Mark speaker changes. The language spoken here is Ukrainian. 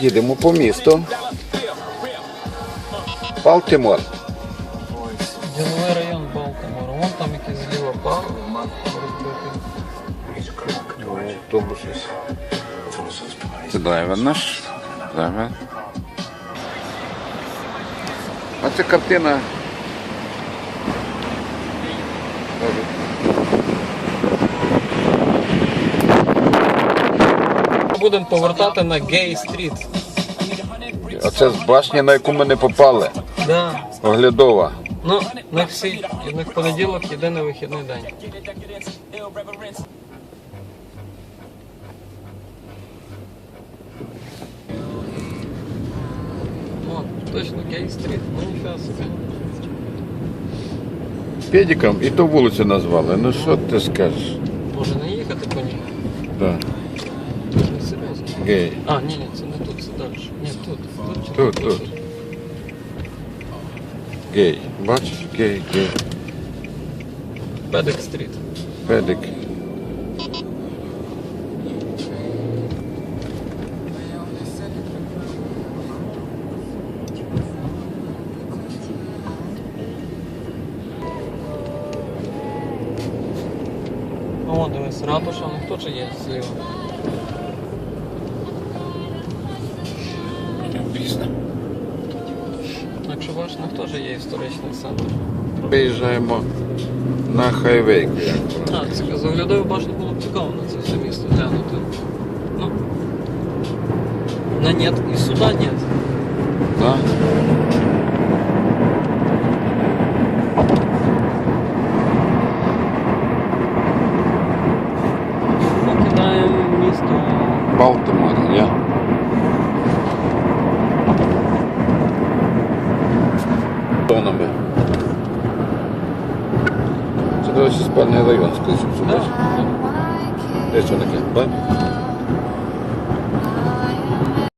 Speaker 1: Їдемо по місту. Балтимор.
Speaker 2: Діловий район Балтимора. Вон там якийсь зліва парк розбитий.
Speaker 1: Автобус. Це драйвер наш. Драйвер. А це картина.
Speaker 2: Будемо повертати на Гей-стріт.
Speaker 1: А це з башні, на яку ми не попали.
Speaker 2: Да.
Speaker 1: Оглядова.
Speaker 2: Ну, на всі, на понеділок єдиний вихідний день. О, точно Гей-стріт, ну ніфіга собі.
Speaker 1: Педиком і ту вулицю назвали. Ну що ти скажеш?
Speaker 2: Може не їхати по ній?
Speaker 1: Да. Гей.
Speaker 2: А, ні, ні, це не тут, це далі. Тут. Тут,
Speaker 1: Тут, тут. Гей. Бачиш? Гей, гей.
Speaker 2: Педик стріт.
Speaker 1: Педик.
Speaker 2: О, дивись, ратуша, ну хто ж є зліва? Якщо бачиш, ну хто ж є історичний центр?
Speaker 1: Виїжджаємо на хайвей.
Speaker 2: А, це з оглядовою башню було б цікаво на це все місто глянути. Ну. На нет, і сюди нет.
Speaker 1: Да?
Speaker 2: Покидаємо місто.
Speaker 1: Балтимор, я. kullanımı. Sıra İspanya'da
Speaker 2: yalnız
Speaker 1: kılıçım sürmez. Ne sonraki? Bak.